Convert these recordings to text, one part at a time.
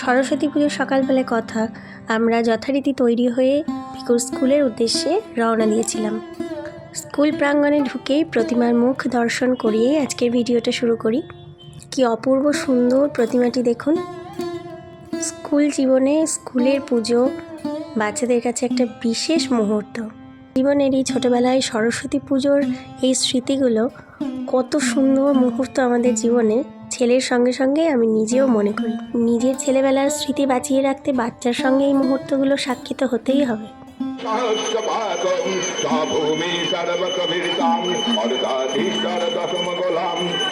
সরস্বতী পুজোর সকালবেলায় কথা, আমরা যথারীতি তৈরি হয়ে পিকুর স্কুলের উদ্দেশ্যে রওনা দিয়েছিলাম। স্কুল প্রাঙ্গণে ঢুকেই প্রতিমার মুখ দর্শন করিয়ে আজকের ভিডিওটা শুরু করি। কি অপূর্ব সুন্দর প্রতিমাটি দেখুন। স্কুল জীবনে স্কুলের পুজো বাচ্চাদের কাছে একটা বিশেষ মুহূর্ত। জীবনের এই ছোটোবেলায় সরস্বতী পুজোর এই স্মৃতিগুলো কত সুন্দর মুহূর্ত আমাদের জীবনে ছেলের সঙ্গে সঙ্গে আমি নিজেও মনে করি। নিজের ছেলেবেলার স্মৃতি বাঁচিয়ে রাখতে বাচ্চার সঙ্গে এই মুহূর্তগুলো সাক্ষিত হতেই হবে।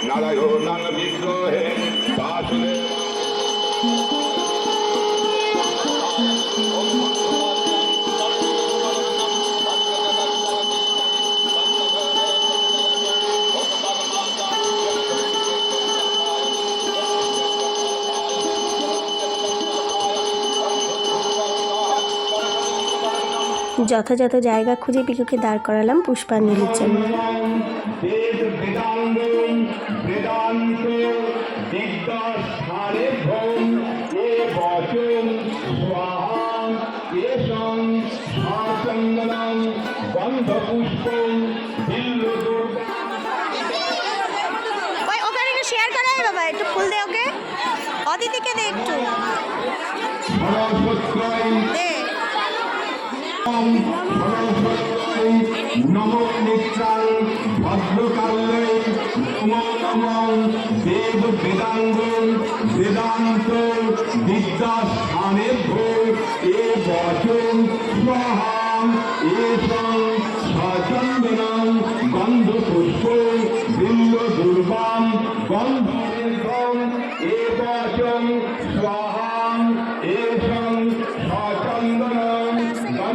নারায়ণ যথাযথ জায়গা খুঁজে পিকুকে দাঁড় করালাম পুষ্পাঞ্জলির জন্য। শেয়ার করে বাবা একটু ফুল দে ওকে। অদিতিকে দে একটু। দে। নম নিত্যাং ভদ্রকাল্যে নমো নমঃ দেব বেদাঙ্গ বেদান্ত বিদ্যাস্থানে ভো এ বচন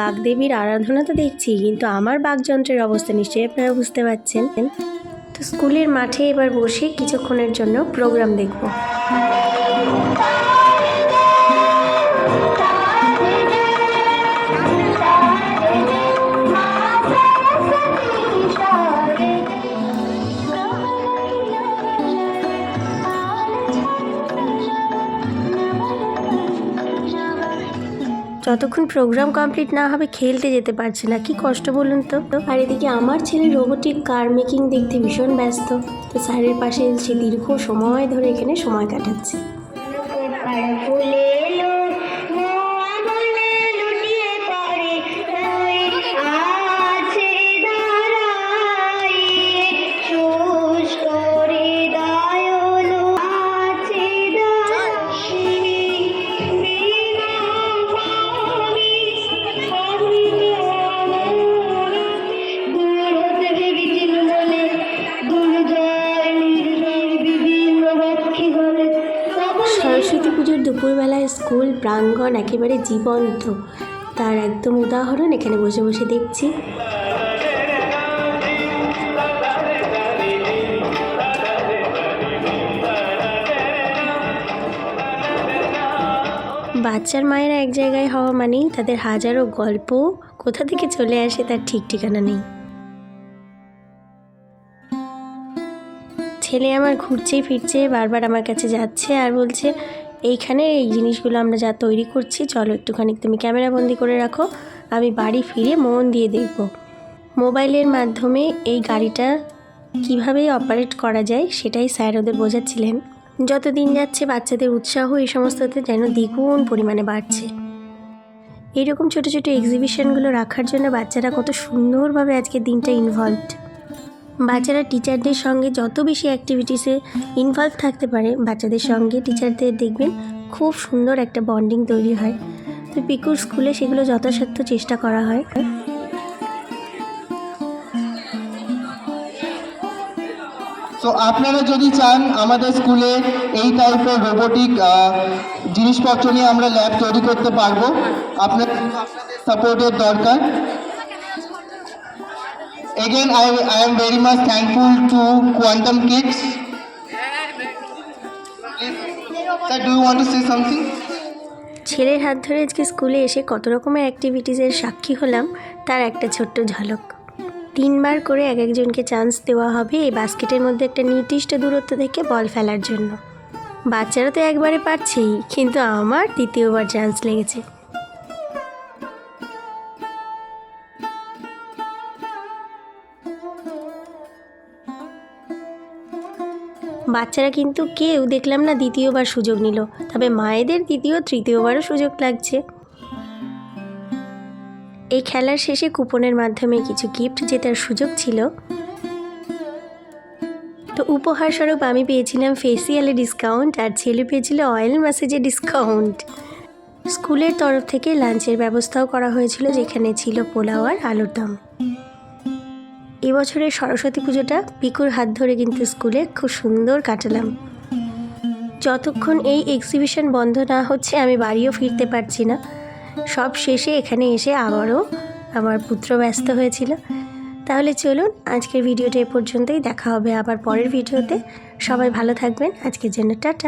বাগদেবীর আরাধনা তো দেখছি, কিন্তু আমার বাগযন্ত্রের অবস্থা নিশ্চয়ই আপনারা বুঝতে পারছেন। তো স্কুলের মাঠে এবার বসে কিছুক্ষণের জন্য প্রোগ্রাম দেখব। যতক্ষণ প্রোগ্রাম কমপ্লিট না হবে খেলতে যেতে পারছে না। কি কষ্ট বলুন তো? আর এদিকে আমার ছেলে রোবোটিক কার মেকিং দেখতে ভীষণ ব্যস্ত। তো স্যারের পাশে সে দীর্ঘ সময় ধরে এখানে সময় কাটাচ্ছে। দুপুরবেলায় স্কুল, প্রাঙ্গণ একেবারে জীবন্ত। তার একদম উদাহরণ এখানে বসে বসে দেখছি। বাচ্চার মায়েরা এক জায়গায় হওয়া মানেই তাদের হাজারো গল্প, কোথা থেকে চলে আসে তার ঠিক ঠিকানা নেই। ছেলে আমার ঘুরছে, ফিরছে, বারবার আমার কাছে যাচ্ছে আর বলছে এইখানে এই জিনিসগুলো আমরা যা তৈরি করছি, চলো একটুখানি তুমি ক্যামেরা বন্দি করে রাখো। আমি বাড়ি ফিরে মন দিয়ে দেখব। মোবাইলের মাধ্যমে এই গাড়িটা কীভাবে অপারেট করা যায় সেটাই স্যার ওদের বোঝাচ্ছিলেন। যত দিন যাচ্ছে বাচ্চাদের উৎসাহ এই সমস্ততে যেন দ্বিগুণ পরিমাণে বাড়ছে। এইরকম ছোটো ছোটো এক্সিবিশনগুলো রাখার জন্য বাচ্চারা কত সুন্দরভাবে আজকের দিনটা ইনভলভড বাচ্চারা টিচারদের সঙ্গে যত বেশি অ্যাক্টিভিটিসে ইনভলভ থাকতে পারে, বাচ্চাদের সঙ্গে টিচারদের দেখবেন খুব সুন্দর একটা বন্ডিং তৈরি হয়। তো পিকুর স্কুলে সেগুলো যথাসাধ্য চেষ্টা করা হয়। তো আপনারা যদি চান আমাদের স্কুলে এই টাইপের রোবোটিক জিনিসপত্র নিয়ে আমরা ল্যাব তৈরি করতে পারব, আপনাদের সাপোর্টের দরকার। Again, I, I am very much thankful to Quantum Kids. Sir, do you want to say something? ছেলের হাত ধরে আজকে স্কুলে এসে কত রকমের অ্যাক্টিভিটিসের সাক্ষী হলাম তার একটা ছোট্ট ঝলক তিনবার করে এক একজনকে চান্স দেওয়া হবে এই বাস্কেটের মধ্যে একটা নির্দিষ্ট দূরত্ব থেকে বল ফেলার জন্য বাচ্চারা তো একবারে পারছেই কিন্তু আমার দ্বিতীয়বার চান্স লেগেছে বাচ্চারা কিন্তু কেউ দেখলাম না দ্বিতীয়বার সুযোগ নিল। তবে মায়েদের দ্বিতীয়, তৃতীয়বারও সুযোগ লাগছে। এই খেলার শেষে কুপনের মাধ্যমে কিছু গিফট জেতার সুযোগ ছিল। তো উপহার স্বরূপ আমি পেয়েছিলাম ফেসিয়ালে ডিসকাউন্ট আর ছেলে পেয়েছিল অয়েল ম্যাসেজে ডিসকাউন্ট স্কুলের তরফ থেকে লাঞ্চের ব্যবস্থাও করা হয়েছিল যেখানে ছিল পোলাও আর আলুর দম। এবছরের সরস্বতী পুজোটা পিকুর হাত ধরে কিন্তু স্কুলে খুব সুন্দর কাটালাম। যতক্ষণ এই এক্সিবিশন বন্ধ না হচ্ছে, আমি বাড়িও ফিরতে পারছি না। সব শেষে এখানে এসে আবারও আমার পুত্র ব্যস্ত হয়েছিল। তাহলে চলুন, আজকের ভিডিওটা এ পর্যন্তই। দেখা হবে আবার পরের ভিডিওতে। সবাই ভালো থাকবেন। আজকের জন্য টাটা।